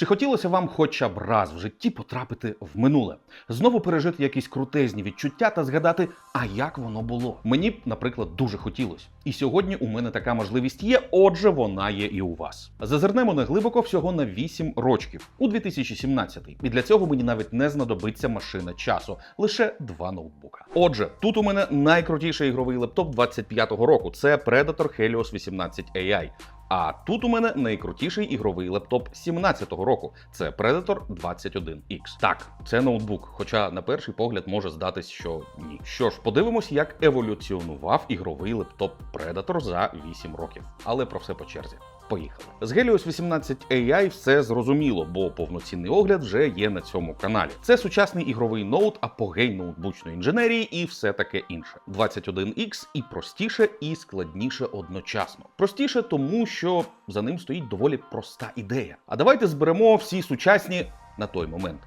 Чи хотілося вам хоча б раз в житті потрапити в минуле, знову пережити якісь крутезні відчуття та згадати, а як воно було? Мені б, наприклад, дуже хотілося. І сьогодні у мене така можливість є, отже, вона є і у вас. Зазирнемо не глибоко всього на 8 рочків у 2017. І для цього мені навіть не знадобиться машина часу, лише два ноутбука. Отже, тут у мене найкрутіший ігровий лептоп 25-го року. Це Predator Helios 18 AI. А тут у мене найкрутіший ігровий лептоп 17-го року. Це Predator 21X. Так, це ноутбук, хоча на перший погляд може здатись, що ні. Що ж, подивимось, як еволюціонував ігровий лептоп Predator за 8 років. Але про все по черзі. Поїхали. З Helios 18 AI все зрозуміло, бо повноцінний огляд вже є на цьому каналі. Це сучасний ігровий ноут, апогей ноутбучної інженерії і все таке інше. 21X і простіше, і складніше одночасно. Простіше, тому що за ним стоїть доволі проста ідея. А давайте зберемо всі сучасні на той момент.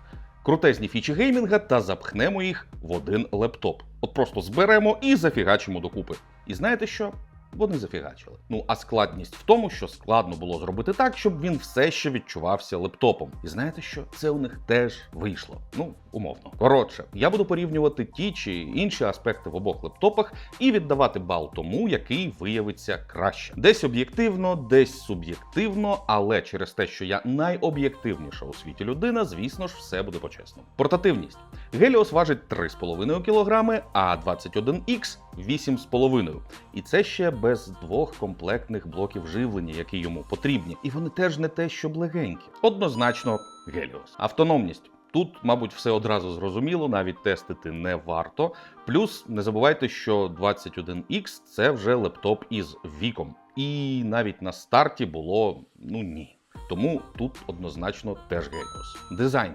Крутезні фічі геймінга та запхнемо їх в один лептоп. От просто зберемо і зафігачимо докупи. І знаєте що? Вони зафігачили. Ну а складність в тому, що складно було зробити так, щоб він все ще відчувався лептопом. І знаєте що? Це у них теж вийшло. Ну, умовно. Коротше, я буду порівнювати ті чи інші аспекти в обох лептопах і віддавати бал тому, який виявиться краще. Десь об'єктивно, десь суб'єктивно, але через те, що я найоб'єктивніша у світі людина, звісно ж, все буде по-чесному. Портативність. Геліос важить 3,5 кг, а 21X 8,5. І це ще без двох комплектних блоків живлення, які йому потрібні. І вони теж не те, щоб легенькі. Однозначно, Геліос. Автономність. Тут, мабуть, все одразу зрозуміло, навіть тестити не варто. Плюс не забувайте, що 21X це вже лептоп із віком. І навіть на старті було ну ні. Тому тут однозначно теж Геліос. Дизайн.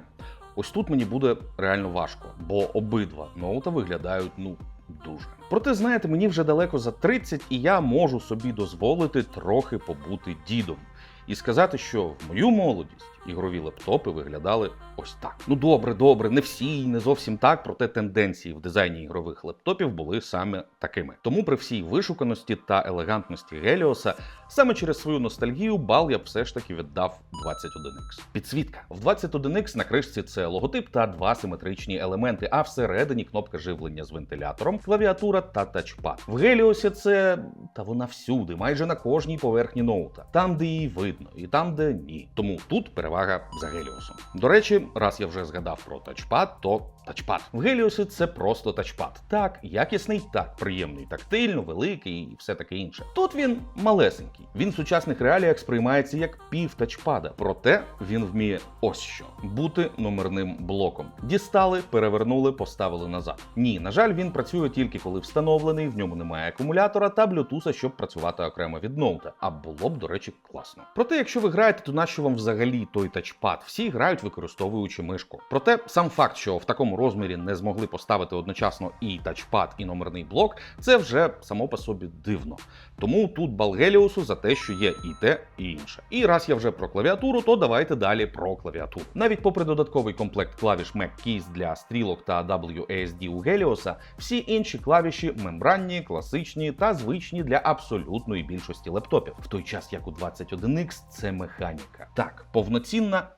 Ось тут мені буде реально важко, бо обидва ноута виглядають ну дуже. Проте, знаєте, мені вже далеко за 30, і я можу собі дозволити трохи побути дідом. І сказати, що в мою молодість ігрові лептопи виглядали ось так. Ну добре, добре, не всі, і не зовсім так, проте тенденції в дизайні ігрових лептопів були саме такими. Тому при всій вишуканості та елегантності Геліоса, саме через свою ностальгію, бал я все ж таки віддав 21X. Підсвітка. В 21X на кришці це логотип та два симетричні елементи, а всередині кнопка живлення з вентилятором, клавіатура та тачпад. В Геліосі це та вона всюди, майже на кожній поверхні ноута, там, де її видно, і там, де ні. Тому тут перевага за Геліосом. До речі, раз я вже згадав про тачпад, то тачпад. В Геліосі це просто тачпад. Так, якісний, так, приємний, тактильно, великий і все таке інше. Тут він малесенький. Він в сучасних реаліях сприймається як пів тачпада, проте він вміє ось що бути номерним блоком. Дістали, перевернули, поставили назад. Ні, на жаль, він працює тільки коли встановлений, в ньому немає акумулятора та блютуса, щоб працювати окремо від ноута. А було б, до речі, класно. Проте, якщо ви граєте, то нащо вам взагалі той тачпад? Всі грають використовуючи мишку. Проте сам факт, що в такому розмірі не змогли поставити одночасно і тачпад, і номерний блок, це вже само по собі дивно. Тому тут бал Геліусу за те, що є і те, і інше. І раз я вже про клавіатуру, то давайте далі про клавіатуру. Навіть попри додатковий комплект клавіш Mac Keys для стрілок та WASD у Геліоса, всі інші клавіші мембранні, класичні та звичні для абсолютної більшості лептопів. В той час як у 21X це механіка. Так, повноцінна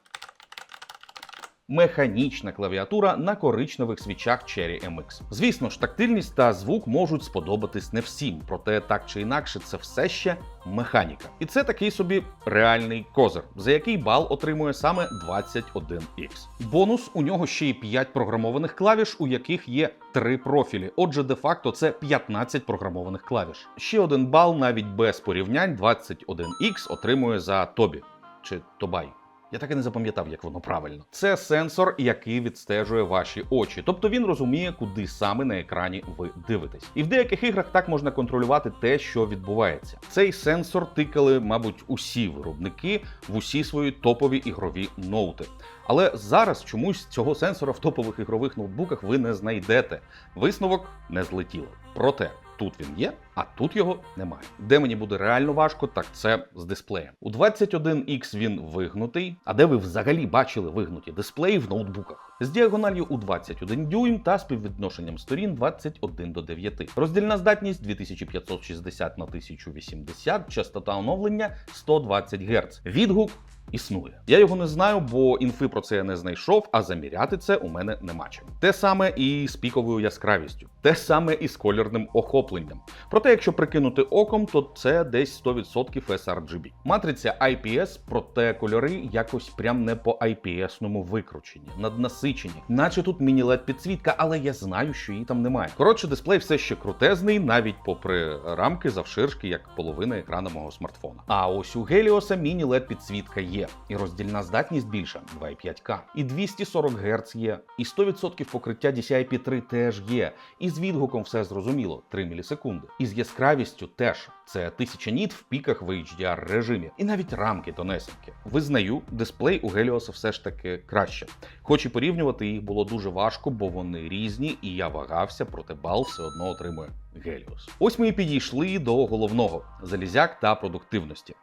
механічна клавіатура на коричневих свічах Cherry MX. Звісно ж, тактильність та звук можуть сподобатись не всім, проте так чи інакше це все ще механіка. І це такий собі реальний козир, за який бал отримує саме 21X. Бонус у нього ще й 5 програмованих клавіш, у яких є три профілі. Отже, де-факто це 15 програмованих клавіш. Ще один бал навіть без порівнянь 21X отримує за Тобі чи Тобай. Я так і не запам'ятав, як воно правильно. Це сенсор, який відстежує ваші очі, тобто він розуміє, куди саме на екрані ви дивитесь. І в деяких іграх так можна контролювати те, що відбувається. Цей сенсор тикали, мабуть, усі виробники в усі свої топові ігрові ноути. Але зараз чомусь цього сенсора в топових ігрових ноутбуках ви не знайдете. Висновок не злетіло. Проте. Тут він є, а тут його немає. Де мені буде реально важко, так це з дисплеєм. У 21X він вигнутий. А де ви взагалі бачили вигнуті дисплеї в ноутбуках? З діагональю у 21 дюйм та співвідношенням сторін 21 до 9. Роздільна здатність 2560 на 1080, частота оновлення 120 Гц. Відгук існує. Я його не знаю, бо інфи про це я не знайшов, а заміряти це у мене нема чим. Те саме і з піковою яскравістю, те саме і з колірним охопленням. Проте, якщо прикинути оком, то це десь 100% sRGB. Матриця IPS, проте кольори якось прям не по IPS-ному викручені, наднасичені, наче тут міні-LED підсвітка, але я знаю, що її там немає. Коротше, дисплей все ще крутезний, навіть попри рамки завширшки, як половина екрана мого смартфона. А ось у Helios міні-LED підсвітка є, і роздільна здатність більша 2,5К, і 240 Гц є, і 100% покриття DCI-P3 теж є, і з відгуком все зрозуміло 3 мілісекунди. І з яскравістю теж це 1000 ніт в піках в HDR режимі, і навіть рамки тонесенькі. Визнаю, дисплей у Helios все ж таки краще. Хоч і порівнювати їх було дуже важко, бо вони різні, і я вагався, проте бал все одно отримує Helios. Ось ми і підійшли до головного залізяк та продуктивності.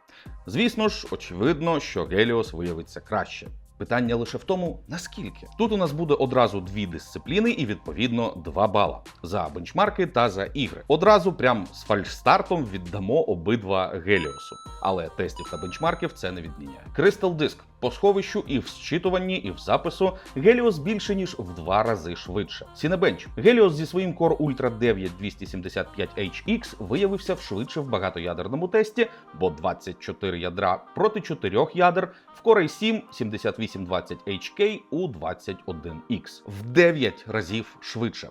Звісно ж, очевидно, що Helios виявиться краще. Питання лише в тому, наскільки. Тут у нас буде одразу дві дисципліни і відповідно два бала за бенчмарки та за ігри. Одразу прям з фальшстартом віддамо обидва Геліосу. Але тестів та бенчмарків це не відміняє. Crystal Disk по сховищу і в зчитуванні, і в запису Helios більше ніж в два рази швидше. Cinebench. Helios зі своїм Core Ultra 9 275HX виявився в швидше в багатоядерному тесті, бо 24 ядра проти 4 ядер в Core i7 7820HK у 21X. В 9 разів швидше.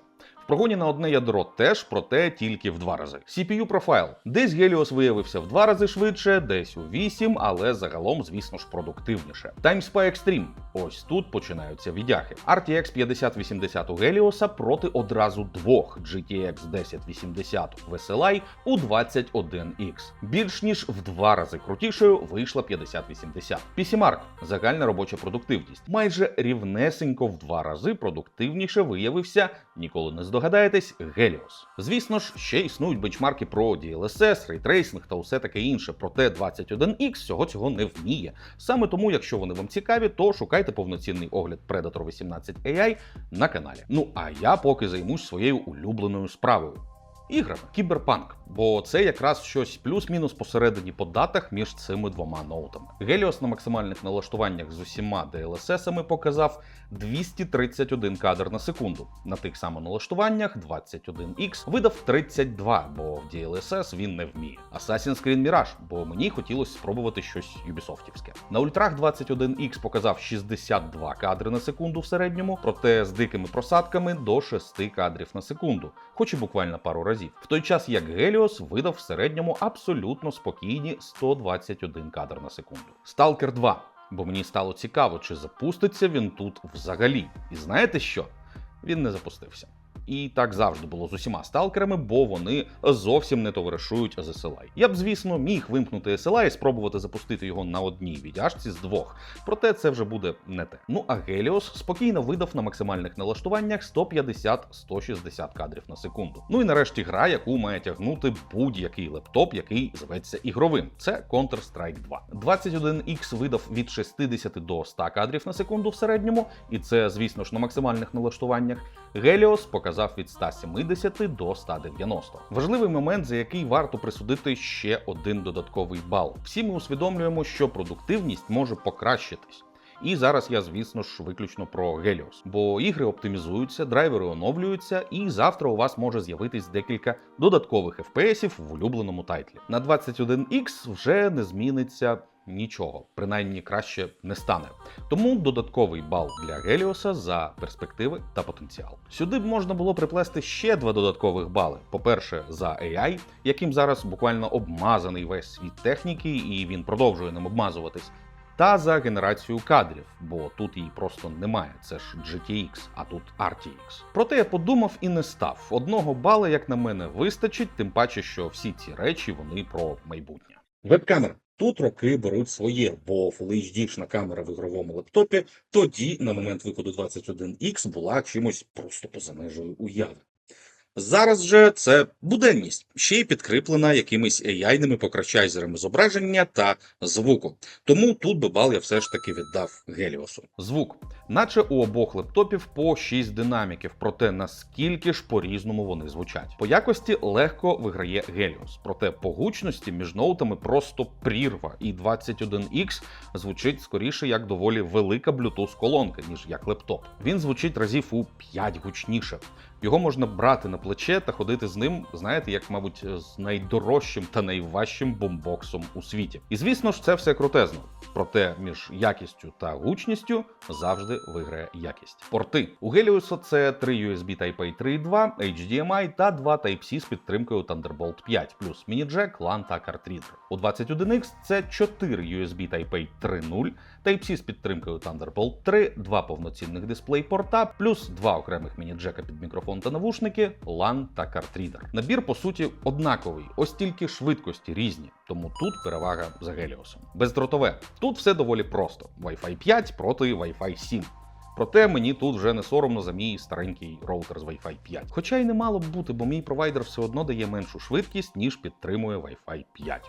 Прогоні на одне ядро теж, проте тільки в два рази. CPU профайл. Десь Helios виявився в два рази швидше, десь у 8, але загалом, звісно ж, продуктивніше. TimeSpy Extreme. Ось тут починаються відяхи. RTX 5080 у Helios проти одразу двох GTX 1080 в SLI у 21X. Більш ніж в два рази крутішою вийшла 5080. PCMark – загальна робоча продуктивність. Майже рівнесенько в два рази продуктивніше виявився, ніколи не здогадаєтесь, Геліос. Звісно ж, ще існують бенчмарки про DLSS, рейтрейсинг та усе таке інше, проте 21X всього цього не вміє. Саме тому, якщо вони вам цікаві, то шукайте повноцінний огляд Predator 18 AI на каналі. Ну а я поки займусь своєю улюбленою справою. Іграми кіберпанк, бо це якраз щось плюс-мінус посередині по датах між цими двома ноутами. Геліос на максимальних налаштуваннях з усіма DLSS-ами показав 231 кадр на секунду. На тих самоналаштуваннях 21X видав 32, бо в DLSS він не вміє. Assassin's Creed Mirage, бо мені хотілося спробувати щось юбісофтівське. На ультрах 21X показав 62 кадри на секунду в середньому, проте з дикими просадками до 6 кадрів на секунду, хоч і буквально пару разів. В той час як Геліос видав в середньому абсолютно спокійні 121 кадр на секунду. Сталкер 2 бо мені стало цікаво, чи запуститься він тут взагалі. І знаєте що? Він не запустився. І так завжди було з усіма сталкерами, бо вони зовсім не товаришують з SLI. Я б, звісно, міг вимкнути SLI і спробувати запустити його на одній відяжці з двох, проте це вже буде не те. Ну а Helios спокійно видав на максимальних налаштуваннях 150-160 кадрів на секунду. Ну і нарешті гра, яку має тягнути будь-який лептоп, який зветься ігровим. Це Counter-Strike 2. 21X видав від 60 до 100 кадрів на секунду в середньому, і це, звісно ж, на максимальних налаштуваннях. Helios показав від 170 до 190. Важливий момент, за який варто присудити ще один додатковий бал. Всі ми усвідомлюємо, що продуктивність може покращитись. І зараз я, звісно ж, виключно про Helios. Бо ігри оптимізуються, драйвери оновлюються, і завтра у вас може з'явитись декілька додаткових FPS в улюбленому тайтлі. На 21X вже не зміниться. Нічого, принаймні краще не стане. Тому додатковий бал для Геліоса за перспективи та потенціал. Сюди б можна було приплести ще два додаткових бали. По-перше, за AI, яким зараз буквально обмазаний весь світ техніки, і він продовжує ним обмазуватись. Та за генерацію кадрів, бо тут її просто немає. Це ж GTX, а тут RTX. Проте я подумав і не став. Одного бала, як на мене, вистачить, тим паче, що всі ці речі вони про майбутнє. Веб-камера. Тут роки беруть своє, бо Full HD-шна камера в ігровому лептопі тоді, на момент виходу 21X, була чимось просто поза межою уяви. Зараз же це буденність, ще й підкріплена якимись AI-ними покращайзерами зображення та звуку. Тому тут би бал я все ж таки віддав Геліосу. Звук, наче у обох лептопів по 6 динаміків, проте наскільки ж по-різному вони звучать. По якості легко виграє Helios, проте по гучності між ноутами просто прірва, і 21X звучить скоріше як доволі велика Bluetooth колонка, ніж як лептоп. Він звучить разів у 5 гучніше. Його можна брати на плече та ходити з ним, знаєте, як, мабуть, з найдорожчим та найважчим бомбоксом у світі. І звісно ж, це все крутезно. Проте між якістю та гучністю завжди виграє якість. Порти у Helios це 3 USB Type-A 3.2, HDMI та 2 Type-C з підтримкою Thunderbolt 5, плюс міні-джек, LAN та картрідер. У 21X це 4 USB Type-A 3.0, Type-C з підтримкою Thunderbolt 3, два повноцінних дисплей-порта, плюс два окремих міні-джека під мікрофон та навушники, LAN та картрідер. Набір, по суті, однаковий, ось тільки швидкості різні, тому тут перевага за Геліосом. Бездротове. Тут все доволі просто: Wi-Fi 5 проти Wi-Fi 7. Проте мені тут вже не соромно за мій старенький роутер з Wi-Fi 5. Хоча й не мало б бути, бо мій провайдер все одно дає меншу швидкість, ніж підтримує Wi-Fi 5.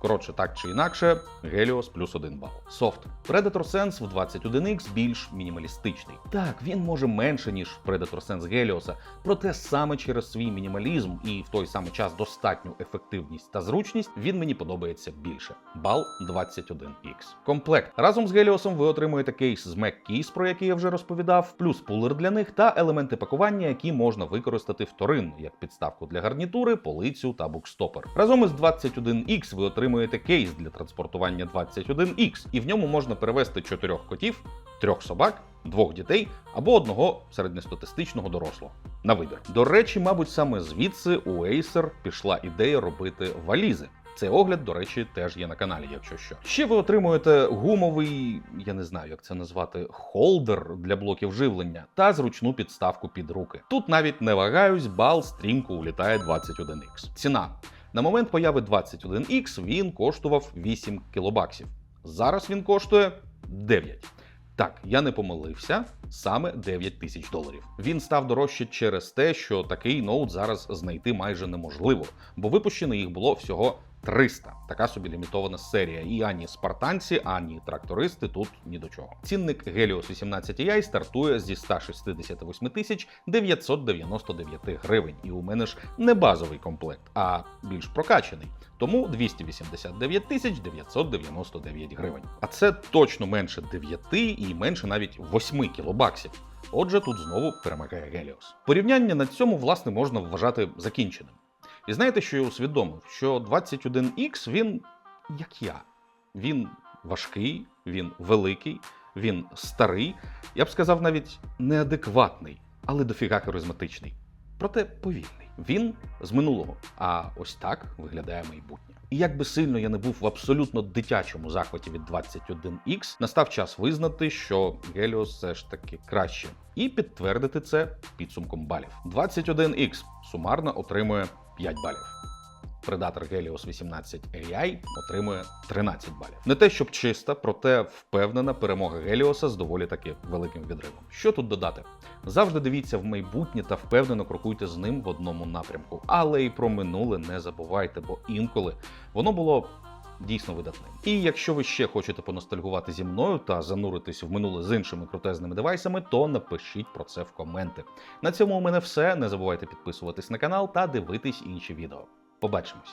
Коротше, так чи інакше, Helios плюс 1 бал. Софт. Predator Sense в 21X більш мінімалістичний. Так, він може менше, ніж Predator Sense Helios, проте саме через свій мінімалізм і в той самий час достатню ефективність та зручність він мені подобається більше. Бал 21X. Комплект. Разом з Helios ви отримуєте кейс з Mac Keys, про який я вже розповідав, плюс пулер для них та елементи пакування, які можна використати вторинно, як підставку для гарнітури, полицю та букстопер. Разом із 21X ви отримуєте кейс для транспортування 21X, і в ньому можна перевести чотирьох котів, трьох собак, двох дітей або одного середньостатистичного дорослого. На вибір. До речі, мабуть, саме звідси у Acer пішла ідея робити валізи. Цей огляд, до речі, теж є на каналі, якщо що. Ще ви отримуєте гумовий, я не знаю, як це назвати, холдер для блоків живлення та зручну підставку під руки. Тут навіть не вагаюсь, бал стрімко улітає 21X. Ціна. На момент появи 21X він коштував 8 кілобаксів. Зараз він коштує 9. Так, я не помилився, саме 9 тисяч доларів. Він став дорожче через те, що такий ноут зараз знайти майже неможливо, бо випущено їх було всього 300. Така собі лімітована серія. І ані спартанці, ані трактористи тут ні до чого. Цінник Helios 18 AI стартує зі 168 тисяч 999 гривень. І у мене ж не базовий комплект, а більш прокачаний. Тому 289 тисяч 999 гривень. А це точно менше 9 і менше навіть 8 кілобаксів. Отже, тут знову перемагає Helios. Порівняння на цьому, власне, можна вважати закінченим. І знаєте, що я усвідомив? Що 21X він як я. Він важкий, він великий, він старий, я б сказав, навіть неадекватний, але дофіга харизматичний. Проте повільний. Він з минулого, а ось так виглядає майбутнє. І як би сильно я не був в абсолютно дитячому захваті від 21X, настав час визнати, що Helios все ж таки краще, і підтвердити це підсумком балів. 21X сумарно отримує 5 балів. Predator Helios 18 AI отримує 13 балів. Не те, щоб чиста, проте впевнена перемога Геліоса з доволі таки великим відривом. Що тут додати? Завжди дивіться в майбутнє та впевнено крокуйте з ним в одному напрямку. Але і про минуле не забувайте, бо інколи воно було. Дійсно видатним. І якщо ви ще хочете поностальгувати зі мною та зануритись в минуле з іншими крутезними девайсами, то напишіть про це в коменти. На цьому у мене все. Не забувайте підписуватись на канал та дивитись інші відео. Побачимось!